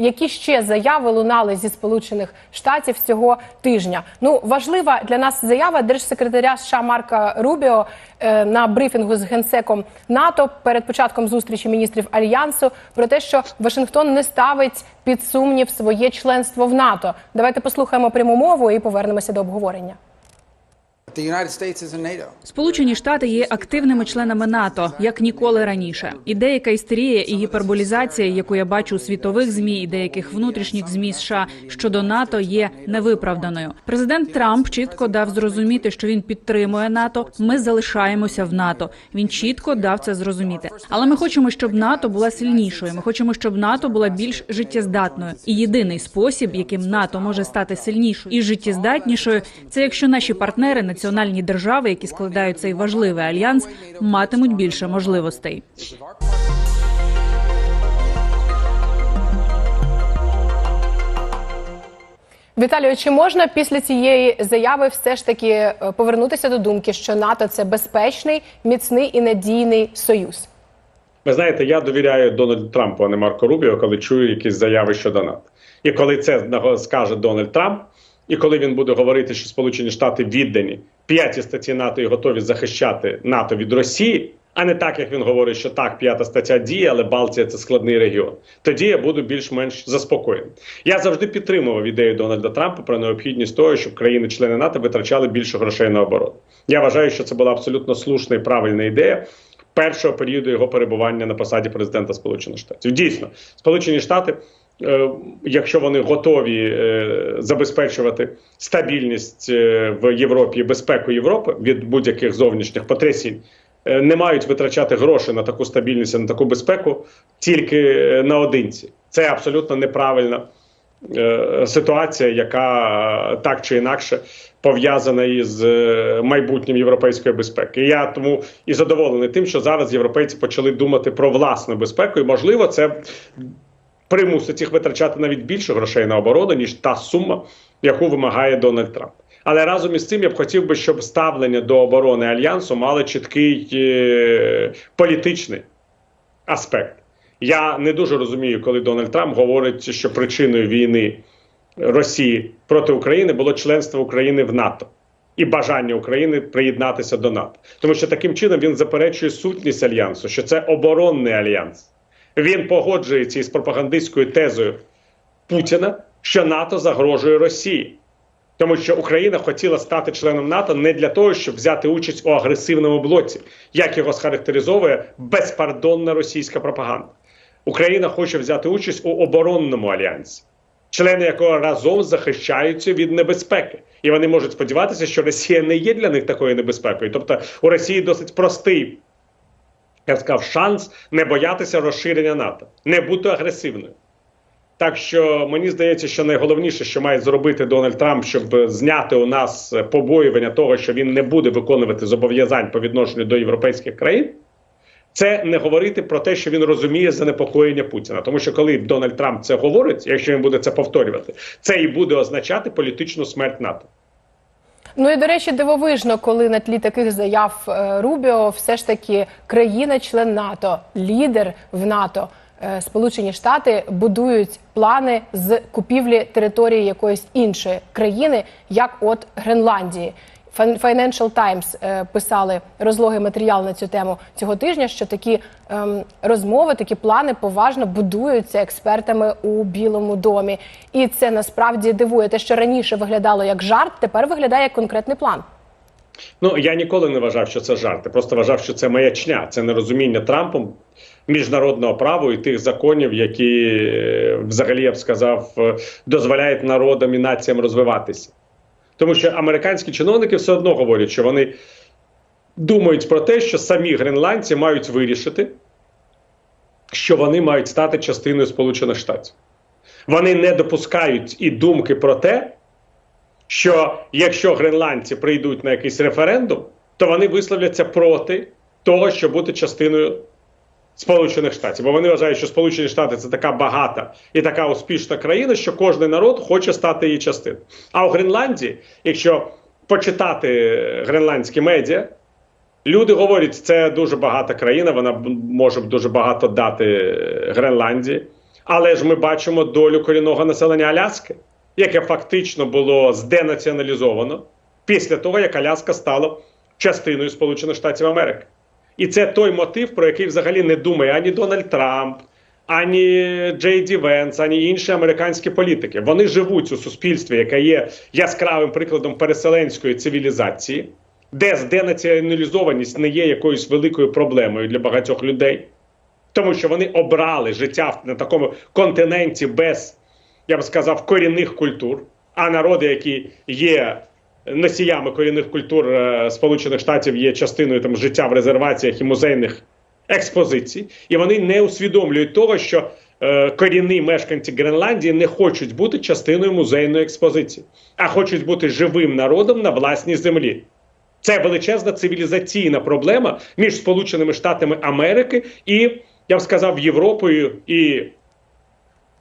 які ще заяви лунали зі Сполучених Штатів цього тижня? Ну важлива для нас заява держсекретаря США Марка Рубіо е, на брифінгу з генсеком НАТО перед початком зустрічі міністрів альянсу про те, що Вашингтон не ставить під сумнів своє членство в НАТО. Давайте послухаємо пряму мову і повернемося до обговорення. Сполучені Штати є активними членами НАТО як ніколи раніше. І деяка істерія і гіперболізація, яку я бачу у світових змі і деяких внутрішніх змі США щодо НАТО, є невиправданою. Президент Трамп чітко дав зрозуміти, що він підтримує НАТО. Ми залишаємося в НАТО. Він чітко дав це зрозуміти. Але ми хочемо, щоб НАТО була сильнішою. Ми хочемо, щоб НАТО була більш життєздатною. І єдиний спосіб, яким НАТО може стати сильнішою і життєздатнішою, це якщо наші партнери, національні держави, які складають цей важливий альянс, матимуть більше можливостей. Віталію, чи можна після цієї заяви все ж таки е, повернутися до думки, що НАТО це безпечний, міцний і надійний союз? Ви знаєте, я довіряю Дональду Трампу, а не Марко Рубіо, коли чую якісь заяви щодо НАТО. І коли це наго- скаже Дональд Трамп, і коли він буде говорити, що Сполучені Штати віддані п'ятій статті НАТО і готові захищати НАТО від Росії, а не так, як він говорить, що так, п'ята стаття діє, але Балтія це складний регіон. Тоді я буду більш-менш заспокоєний. Я завжди підтримував ідею Дональда Трампа про необхідність того, щоб країни-члени НАТО витрачали більше грошей на оборону. Я вважаю, що це була абсолютно слушна і правильна ідея. Першого періоду його перебування на посаді президента Сполучених Штатів. Дійсно, Сполучені Штати, якщо вони готові е, забезпечувати стабільність е, в Європі безпеку Європи від будь-яких зовнішніх потрясінь, е, не мають витрачати гроші на таку стабільність, на таку безпеку тільки е, наодинці. Це абсолютно неправильна е, ситуація, яка е, так чи інакше пов'язана із е, майбутнім європейської безпеки. Я тому і задоволений тим, що зараз європейці почали думати про власну безпеку, і можливо, це примусить їх витрачати навіть більше грошей на оборону, ніж та сума, яку вимагає Дональд Трамп. Але разом із цим я б хотів би, щоб ставлення до оборони альянсу мало чіткий е, політичний аспект. Я не дуже розумію, коли Дональд Трамп говорить, що причиною війни Росії проти України було членство України в НАТО і бажання України приєднатися до НАТО, тому що таким чином він заперечує сутність альянсу, що це оборонний альянс. Він погоджується із пропагандистською тезою Путіна, що НАТО загрожує Росії. Тому що Україна хотіла стати членом НАТО не для того, щоб взяти участь у агресивному блоці, як його схарактеризовує безпардонна російська пропаганда. Україна хоче взяти участь у оборонному альянсі, члени якого разом захищаються від небезпеки, і вони можуть сподіватися, що Росія не є для них такою небезпекою. Тобто у Росії досить простий, я сказав, шанс не боятися розширення НАТО, не бути агресивною. Так що мені здається, що найголовніше, що має зробити Дональд Трамп, щоб зняти у нас побоювання того, що він не буде виконувати зобов'язань по відношенню до європейських країн, це не говорити про те, що він розуміє занепокоєння Путіна. Тому що коли Дональд Трамп це говорить, якщо він буде це повторювати, це і буде означати політичну смерть НАТО. Ну і до речі, дивовижно, коли на тлі таких заяв е, Рубіо, все ж таки країна-член НАТО, лідер в НАТО, е, Сполучені Штати будують плани з купівлі території якоїсь іншої країни, як от Гренландії. Fin- Financial Times е, писали розлогий матеріал на цю тему цього тижня, що такі ем, розмови, такі плани поважно будуються експертами у Білому домі. І це насправді дивує те, що раніше виглядало як жарт, тепер виглядає як конкретний план. Ну я ніколи не вважав, що це жарт. Я просто вважав, що це маячня, це нерозуміння Трампом міжнародного права і тих законів, які е, взагалі я б сказав, е, дозволяють народам і націям розвиватися. Тому що американські чиновники все одно говорять, що вони думають про те, що самі гренландці мають вирішити, що вони мають стати частиною Сполучених Штатів. Вони не допускають і думки про те, що якщо гренландці прийдуть на якийсь референдум, то вони висловляться проти того, щоб бути частиною Сполучених Штатів. Бо вони вважають, що Сполучені Штати це така багата і така успішна країна, що кожен народ хоче стати її частиною. А у Гренландії, якщо почитати гренландські медіа, люди говорять, це дуже багата країна, вона може дуже багато дати Гренландії. Але ж ми бачимо долю корінного населення Аляски, яке фактично було зденаціоналізовано після того, як Аляска стала частиною Сполучених Штатів Америки. І це той мотив, про який взагалі не думає ані Дональд Трамп, ані Джей Ді Венс, ані інші американські політики. Вони живуть у суспільстві, яке є яскравим прикладом переселенської цивілізації, де зденаціоналізованість не є якоюсь великою проблемою для багатьох людей, тому що вони обрали життя на такому континенті без, я б сказав, корінних культур, а народи, які є носіями корінних культур е, Сполучених Штатів, є частиною там життя в резерваціях і музейних експозицій, і вони не усвідомлюють того, що е, корінні мешканці Гренландії не хочуть бути частиною музейної експозиції, а хочуть бути живим народом на власній землі. Це величезна цивілізаційна проблема між Сполученими Штатами Америки і, я б сказав, Європою і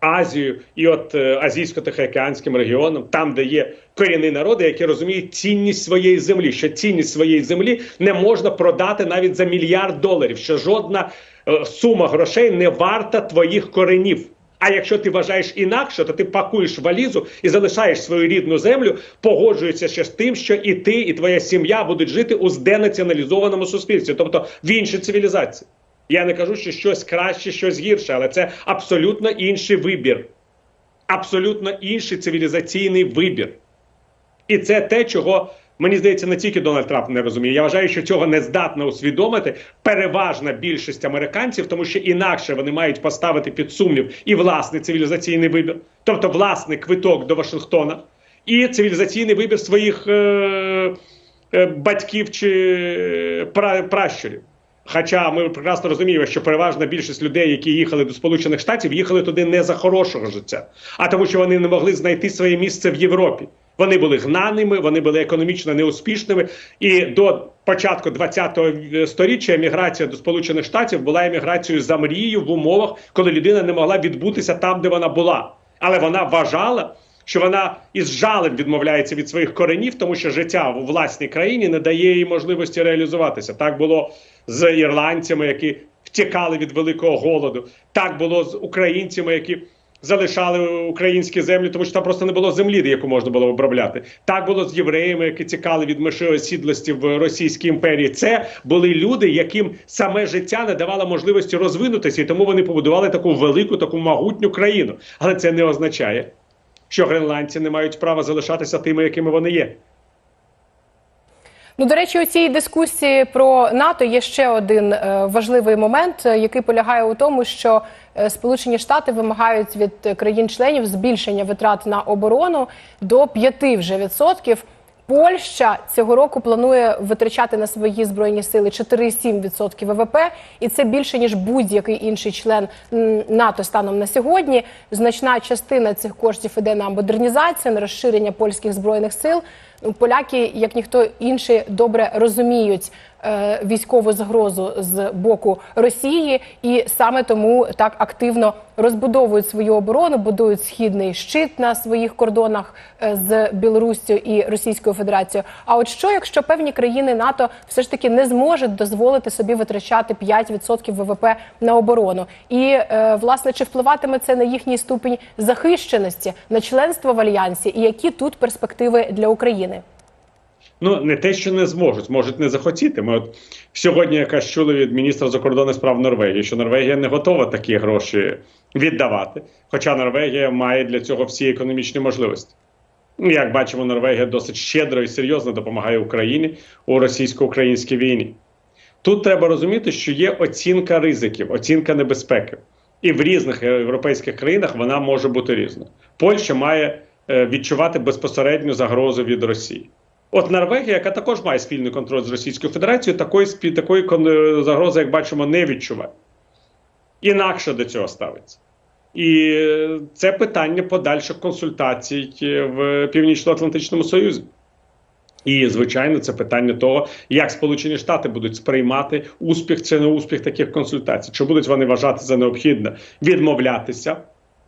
Азією, і от е, азійсько-тихоокеанським регіоном, там, де є корінні народи, які розуміють цінність своєї землі, що цінність своєї землі не можна продати навіть за мільярд доларів, що жодна е, сума грошей не варта твоїх коренів. А якщо ти вважаєш інакше, то ти пакуєш валізу і залишаєш свою рідну землю, погоджуєшся ще з тим, що і ти, і твоя сім'я будуть жити у зденаціоналізованому суспільстві, тобто в іншій цивілізації. Я не кажу, що щось краще, щось гірше, але це абсолютно інший вибір, абсолютно інший цивілізаційний вибір. І це те, чого мені здається, не тільки Дональд Трамп не розуміє. Я вважаю, що цього не здатна усвідомити переважна більшість американців, тому що інакше вони мають поставити під сумнів і власний цивілізаційний вибір, тобто власний квиток до Вашингтона, і цивілізаційний вибір своїх е- е- батьків чи пра- пращурів. Хоча ми прекрасно розуміємо, що переважна більшість людей, які їхали до Сполучених Штатів, їхали туди не за хорошого життя, а тому, що вони не могли знайти своє місце в Європі. Вони були гнаними, вони були економічно неуспішними. І до початку 20-го сторіччя еміграція до Сполучених Штатів була еміграцією за мрією в умовах, коли людина не могла відбутися там, де вона була. Але вона вважала, що вона із жалем відмовляється від своїх коренів, тому що життя у власній країні не дає їй можливості реалізуватися. Так було з ірландцями, які втікали від великого голоду. Так було з українцями, які залишали українські землі, тому що там просто не було землі, яку можна було обробляти. Так було з євреями, які тікали від мишоосідлості в Російській імперії. Це були люди, яким саме життя не давало можливості розвинутися, і тому вони побудували таку велику, таку могутню країну. Але це не означає, що гренландці не мають права залишатися тими, якими вони є. Ну, до речі, у цій дискусії про НАТО є ще один е, важливий момент, е, який полягає у тому, що е, Сполучені Штати вимагають від країн-членів збільшення витрат на оборону до 5 вже відсотків. Польща цього року планує витрачати на свої збройні сили 4,7% ВВП, і це більше ніж будь-який інший член НАТО станом на сьогодні. Значна частина цих коштів іде на модернізацію, на розширення польських збройних сил. Ну, Поляки, як ніхто інший, добре розуміють військову загрозу з боку Росії, і саме тому так активно розбудовують свою оборону, будують східний щит на своїх кордонах е, з Білоруссю і Російською Федерацією. А от що, якщо певні країни НАТО все ж таки не зможуть дозволити собі витрачати 5% ВВП на оборону? І е, власне чи впливатиме це на їхній ступінь захищеності, на членство в альянсі, і які тут перспективи для України? Ну, не те, що не зможуть, можуть не захотіти. Ми от сьогодні якраз чули від міністра закордонних справ Норвегії, що Норвегія не готова такі гроші віддавати. Хоча Норвегія має для цього всі економічні можливості. Ну, Як бачимо, Норвегія досить щедро і серйозно допомагає Україні у російсько-українській війні. Тут треба розуміти, що є оцінка ризиків, оцінка небезпеки. І в різних європейських країнах вона може бути різна. Польща має е, відчувати безпосередню загрозу від Росії. От Норвегія, яка також має спільний контроль з Російською Федерацією, такої такої е, загрози, як бачимо, не відчуває. Інакше до цього ставиться. І е, це питання подальших консультацій е, в Північно-Атлантичному Союзі. І, звичайно, це питання того, як Сполучені Штати будуть сприймати успіх чи не успіх таких консультацій. Чи будуть вони вважати за необхідне відмовлятися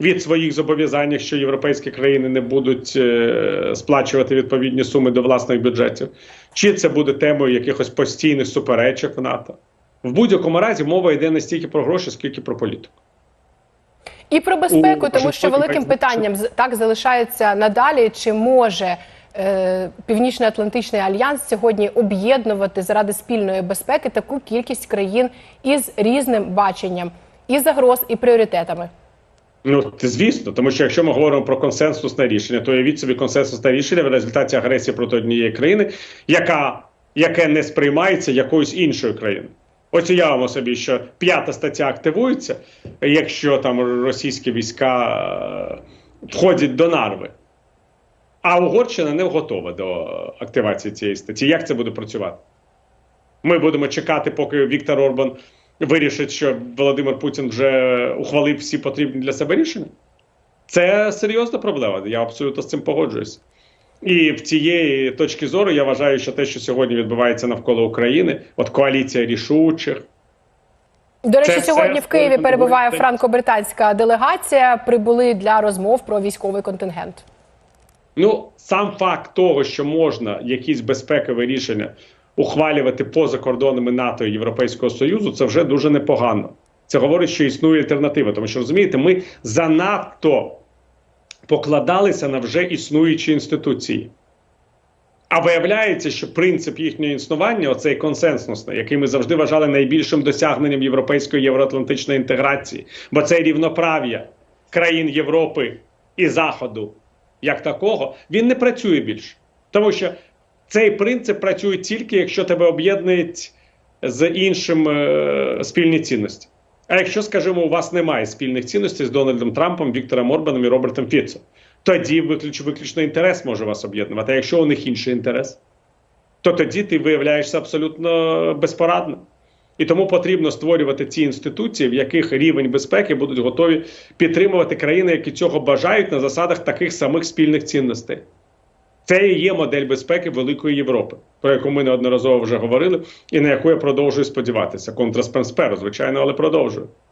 від своїх зобов'язань, якщо європейські країни не будуть е, сплачувати відповідні суми до власних бюджетів, чи це буде темою якихось постійних суперечок в НАТО? В будь-якому разі мова йде не стільки про гроші, скільки про політику. І про безпеку, У тому що великим питанням так залишається надалі, чи може е, Північно-Атлантичний альянс сьогодні об'єднувати заради спільної безпеки таку кількість країн із різним баченням і загроз, і пріоритетами. Ну звісно, тому що якщо ми говоримо про консенсусне рішення, то уявіть собі консенсусне рішення в результаті агресії проти однієї країни, яка яке не сприймається якоюсь іншою країною. Ось уявимо собі, що п'ята стаття активується, якщо там російські війська е, входять до нарви. А Угорщина не готова до активації цієї статті. Як це буде працювати? Ми будемо чекати, поки Віктор Орбан вирішить, що Володимир Путін вже ухвалив всі потрібні для себе рішення. Це серйозна проблема. Я абсолютно з цим погоджуюсь. І в цієї точки зору я вважаю, що те, що сьогодні відбувається навколо України, от коаліція рішучих, До речі, Це сьогодні в Києві перебуває франко-британська делегація. Прибули для розмов про військовий контингент. Ну, сам факт того, що можна якісь безпекові рішення ухвалювати поза кордонами НАТО і Європейського Союзу, це вже дуже непогано. Це говорить, що існує альтернатива. Тому що розумієте, ми занадто покладалися на вже існуючі інституції. А виявляється, що принцип їхнього існування, оцей консенсусний, який ми завжди вважали найбільшим досягненням європейської євроатлантичної інтеграції, бо це рівноправ'я країн Європи і Заходу, як такого, він не працює більше. Тому що цей принцип працює тільки, якщо тебе об'єднують з іншим е, спільні цінності. А якщо, скажімо, у вас немає спільних цінностей з Дональдом Трампом, Віктором Орбаном і Робертом Фіцо, тоді виключ, виключно інтерес може вас об'єднувати. А якщо у них інший інтерес, то тоді ти виявляєшся абсолютно безпорадним. І тому потрібно створювати ці інституції, в яких рівень безпеки будуть готові підтримувати країни, які цього бажають на засадах таких самих спільних цінностей. Це і є модель безпеки Великої Європи, про яку ми неодноразово вже говорили, і на яку я продовжую сподіватися. Контраспенсперу, звичайно, але продовжую.